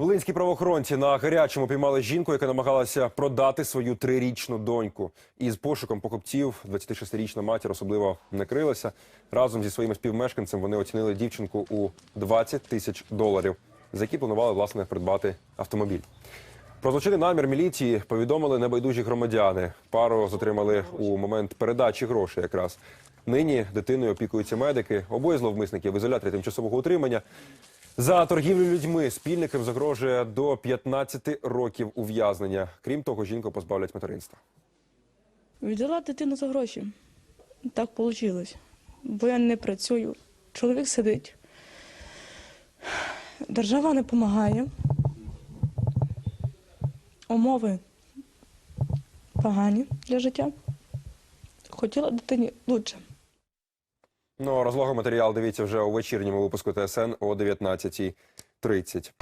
Волинські правоохоронці на гарячому піймали жінку, яка намагалася продати свою трирічну доньку. Із пошуком покупців 26-річна матір особливо не крилася. Разом зі своїм співмешканцем вони оцінили дівчинку у 20 тисяч доларів, за які планували власне придбати автомобіль. Про злочинний намір міліції повідомили небайдужі громадяни. Пару затримали у момент передачі грошей. Якраз нині дитиною опікуються медики. Обоє зловмисників в ізоляторі тимчасового утримання. За торгівлю людьми спільникам загрожує до 15 років ув'язнення. Крім того, жінку позбавлять материнства. Віддала дитину за гроші. Так вийшло. Бо я не працюю. Чоловік сидить. Держава не допомагає. Умови погані для життя. Хотіла дитині лучше. Ну, розлогий матеріал дивіться вже у вечірньому випуску ТСН о 19.30.